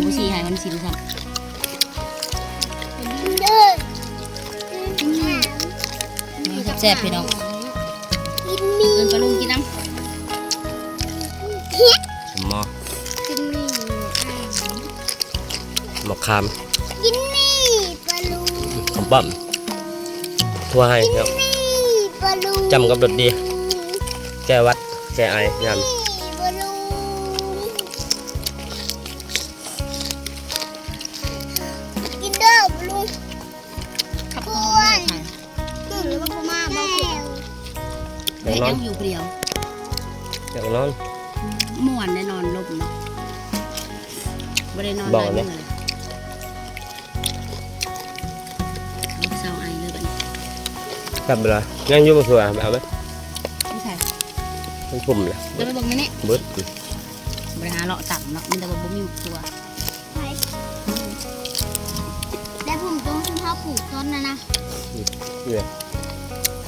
ขาเขาบุชีให้มันชิมครับแซ่บพี่น้องกินมีเดินปลาลุงกินน้หมอกินมีหมอคามกินมีปลาลูขมปั๊มทั่วให้ครับมีปลาลูจำกับรสดี แก้วัด แก้ไอยยมีำอยากนอยันงอยู่เดียวอยากนอนม่วนได้นอนลบเนาะไม่ได้นอนบอกหลายเลยมื้อเลยเอาเศร้าไอเลยบัดนี้กลับไปเลยยังอยู่บนสวนเอาไหมไม่ใช่มันปุ่มเลยจะไปเบิ่งไหมเนี่ยเบิดบริหารเลาะต่ำเนาะมันแต่ว่าบ่มีตัวแล้วผมต้องซื้อผ้าผูกต้นนะนะเนี่ย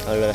เอาเลย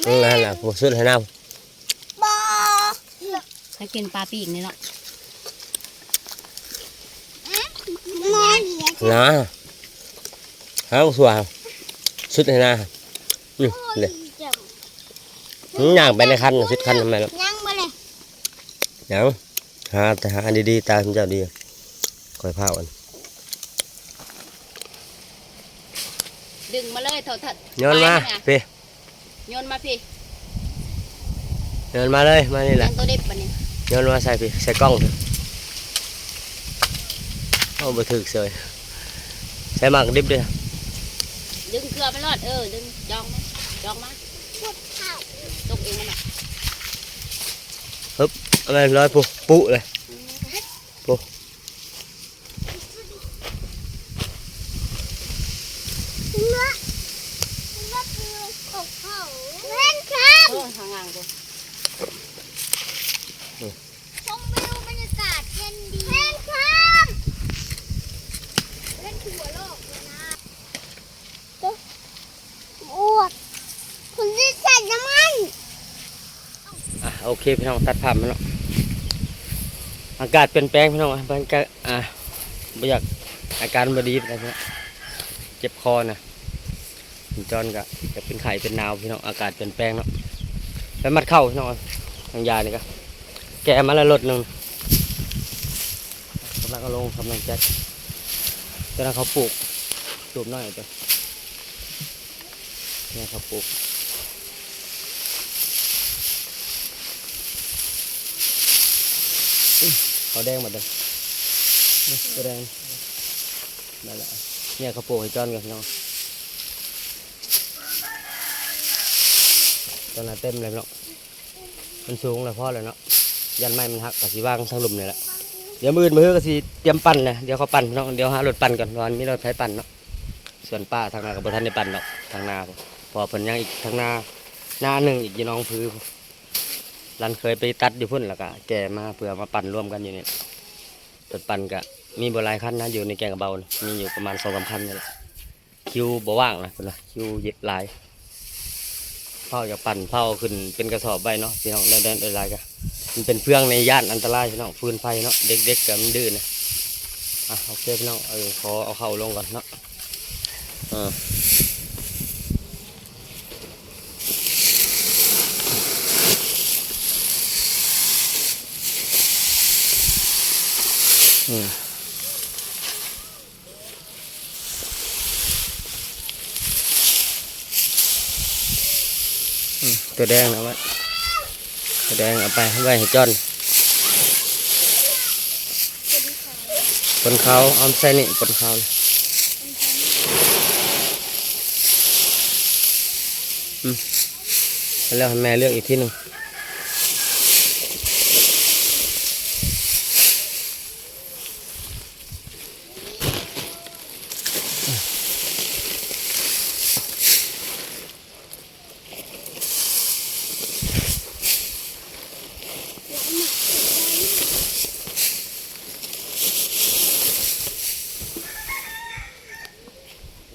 นแถวนั้นเนาะพูดเอาเจอพูดน้ำเกาะแต่มากมันน้ำหวานเจี๊ยบหวานเจี๊ยบอืมสมอแซ่บวันเอาเก็บเขามันปอกเนื้อไว้จับอะบ่นั่นแหละล่ะผู้สุดให้น้บ่ถ้ากินปลาปีกนี่เนาะนอนำนะหาผู้สวนสุดให้น้าอืมเลยย่างไปในคันสุดคันทำไมล่ะยังบ่เลยยังหาแต่หาดีๆตามเจ้าดีคอยพาวันดึงมาเลยเถอะเถอะโยนมาพี่ โยนมาพี่โยนมาเลยมานี่แหยัละงตัวเด็บปะเนี่ยโยนมาใส่พี่ใส่กล้องเถอะเอาไปถึกเสยใส่หมากดิบด้วยดึงเกลือไปรอดเออดึงจองมาจองมาปวดเข่าตกเองมันอะเอาไปร้อยปุ๊ปุ๊เลยเนื้อเนื้อคือของเขาเล่นครับ โอ้ยทางงานกู ชมวิวบรรยากาศเย็นดีเล่นครับเล่นคือหัวโลกเลยนะอ้วกคุณจะใส่น้ำมัน อะ โอเคพี่น้องตัดภาพมาแล้วอากาศเปลี่ยนแปลงพี่น้องบรรยากาศอะไม่อยากอาการบดีอะไรเงี้ยเจ็บคอนะจอนก็จะเป็นไข้เป็นหนาวพี่น้องอากาศเปลี่ยนแปลงเนาะไปมัดเข้าพี่น้องทางยานี่ก็แกะมาล้วรถหนึ่งกำลังลงกำลังใจตอนนั้นเขาปลูกปลูกน้อยตัวเนี่ยเขาปลูก เขาแดงหมดเลยตัวแดงนั่นแหละเนี่ยเขาปลูกให้จอนกันเนาะตอนนั้นเต็มเลยเนาะมันสูงเลยพ่อเลยเนาะยันไม้มันหักกะสีว่างทั้งหลุมนี่แหละเดี๋ยวมืออนมือก็สีเตรียมปั่นนะเดี๋ยวเขาปั่นเนาะเดี๋ยวหารถปั่นก่อนวันมีรถไถปั่นเนาะส่วนป้าทางนากับบท่านได้ปั่นเนาะทางนาพุ่นพอเพิ่นยังอีกทางนาหน้าหนึ่งอีกยีน้องพื้น รันเคยไปตัดอยู่พุ่นแล้วก็แก่มาเพื่อมาปั่นร่วมกันอยู่นี่รถปั่นก็มีบหลายคันนะอยู่ในแกงกระเบานะมีอยู่ประมาณสองสามคันนี่แหละคิวบ่ว่างนะเป็นไรคิวเยอะหลายเผาอยากปั่นเผาขึ้นเป็นกระสอบใบเนาะพี่น้องเดินเดินเดินลายกันมันเป็นเพื่องในย่านอันตรายพี่น้องฟืนไฟเนาะเด็กๆกับมันดื้อนะอะโอเคพี่น้องเออขอเอาเข้าลงก่อนเนาะเอออืม อืม ตัวแดงนะวะตัวแดงเอาไปไว้ให้จอนบนเขาเอาใส่นี่บนเขาอืมแล้วให้แม่เลือกอีกที่หนึ่ง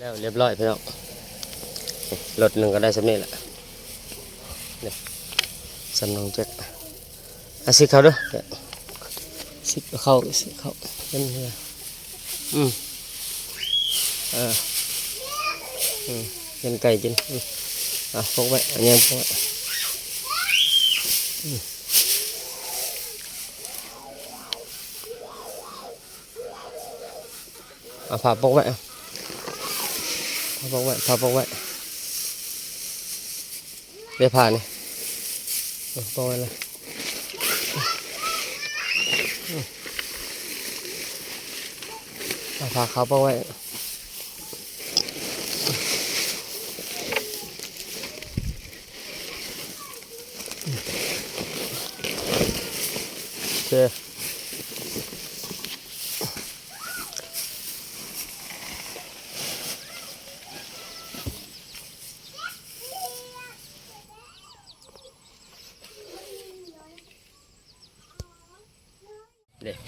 แล้วเรียบร้อยพี่น้องรถหนึ่งก็ได้สำนี้แหละนี่สำนองเจ็ดอะสิเขาด้วยสิเขาสิเขาเป็นเหี้ยอืมเอ่าอืมเป็นไก่กินอะพกไว้อันนี้พกไว้อืมเอาผ้าพกไว้ เอาผ้าพกไว้ผ้าไว้เดี๋ยวผ่านี่เอาไว้เลยเอาผ้าขาวพกไว้โอเค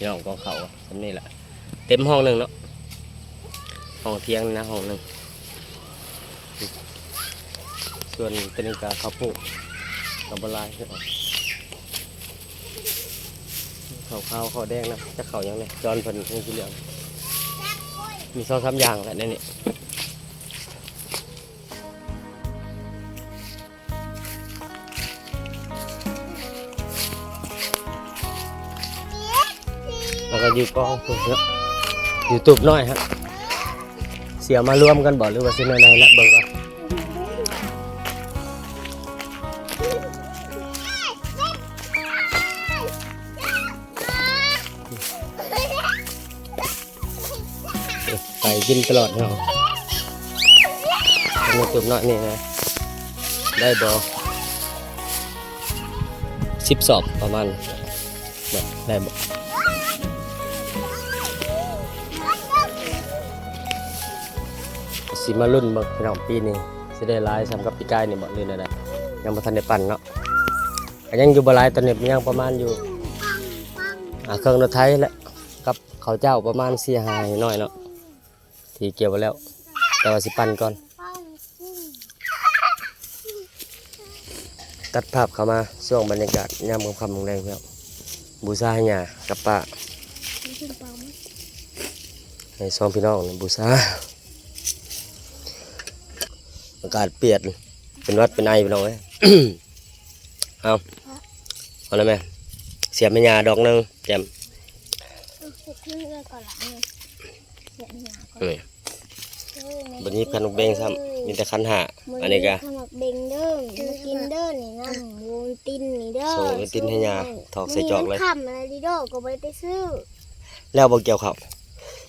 น้องกองเขาอะทำนี่แหละเต็มห้องหนึ่งเนาะห้องเที่ยงนะห้องหนึ่งส่วนเป็นกาข้าวโพดกับปลายใช่ไหมข้าวขาวข้าวแดงนะจะข้าวยังไงจอนเพิ่นนี่คือเรื่องมีซองสามอย่างแหละเน ก็อยู่กองพวกเนี้ยอยู่ตุบน้อยฮะเสียมารวมกันบ่หรือว่าสิในในละเบิ่งว่าไปกินตลอดเนาะในตุบน้อยนี่นะได้บ่สิบสอบประมาณได้บ่ สิมารุ่นเบิ่งพี่น้องปีนี้สิได้หลายสำกับปีกายนี่บ่ลื่นะไรยังบ่ทันได้ปั่นเนาะก็ยังอยู่บ่หลายตอนนี้ยังประมาณอยู่อ่าเครื่องรถไถและกับข้าวเจ้าประมาณ4 5น้อยเนาะที่เกี่ยวไว้แล้ว แต่ว่าสิปั่นก่อน ตัดภาพเข้ามาช่วงบรรยากาศยามค่ำๆแรงๆพี่น้องบูชาให้ย่ากับป้าให้สองพี่น้องบูชา อากาศเปลี่ยนเป็นหวัดเป็นไอไปหน่อยเอาเอาเลยแม่เสียบไม่ยาดอกหนึงแจมขึ้นเรือก่อนละเนี่ยเสียหนาก่อนนี่วันนี้พันธุ์เบงซ้ำมีแต่คันหาอันนี้ก็ขมักเบงเด้อมากินเด้อนี่น้ำมูนตินนี่เด้อโซ่ตินให้ยาถอกใส่จอกเลยมันคำอะไรดีโดก็ไปไปซื้อแล้วบ่เกี่ยวข้าว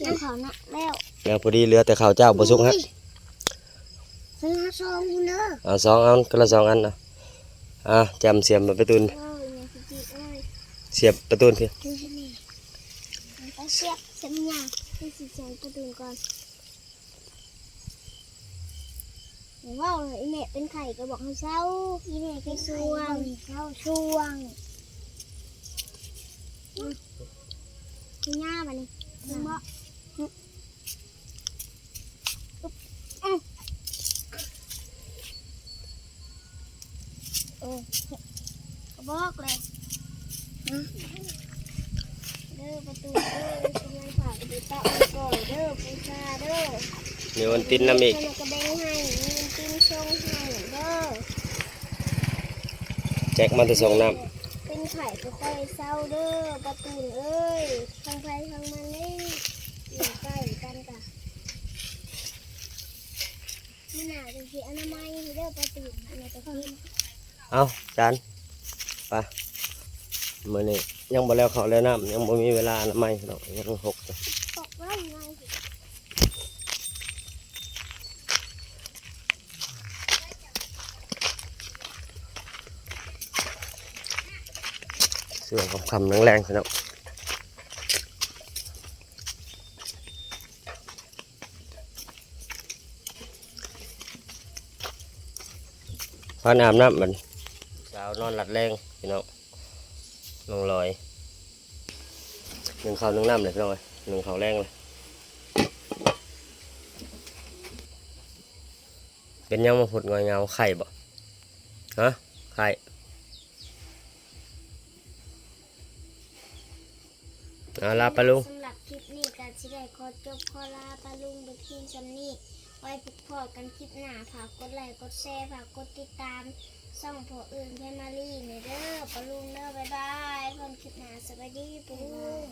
แล้วเขานักแล้วแล้วพอดีเหลือแต่ข้าวเจ้าบ่สุกฮะ ซื้อห้าซองคุณเด้อเอาสองอันก็ละสองอันนะอะจำเสียบมาประตูนเอ้ยเนี่ยสิจิเอ้ยเสียบประตูนเพี่นี่นี่ไปเสียบเสียบยางให้สิเสียงกระดุมก่อนว้าวอีแม่เป็นไข่ก็บอกให้เศร้าอีแม่เป็นช่วงเศร้าช่วงกินหญ้ามานี่กินบ่เออก็บอกเลยเด้อประตูเด้อทำไมผ่านไปตะก่อนเด้อปูชาเด้อ มีวันตินน้ำอีกขนมกระเบงให้มีติมชงให้เด้อแจ็คมาแต่สองน้เป็นไข่ก็ค่อยเศร้าเด้อประตูนเอ้ยทางไปทางมันนี่อยู่ใกล้กันกะมันหนาจะเสียอนามัยเด้อประตูนอันนี้จะกินำเอาจานไปมื้อนี้ยังบ่แล้วข้าวแล้วน้ำยังบ่มีเวลาละไม่ดอกยังหกจ้ะ ตกว่ายังไงสิ เสื่องคำๆแรงๆพี่น้องพอนอาบน้ำมันสาวนอนหลัดแรงพี่น้องน้องลอยหนึ่งเขาหนึ่งน้ำเลยพี่น้องเอ้ยหนึ่งเขาแรงเลยเป็นยังมาผดงอยเงาไข่บ่ฮะ เอาลาปะลุง สำหรับคลิปนี้การสิได้ขอจบขอลาปลาลุงไปเพียงซ้ำนี้ไว้พบพอกันคลิปหน้าฝากกดไลค์กดแชร์ฝากกดติดตามส่องพออื่นแพมารีในเด้อปลาลุงเด้อบ๊ายบายพร้อมคลิปหน้าสวัสดีปลาลุง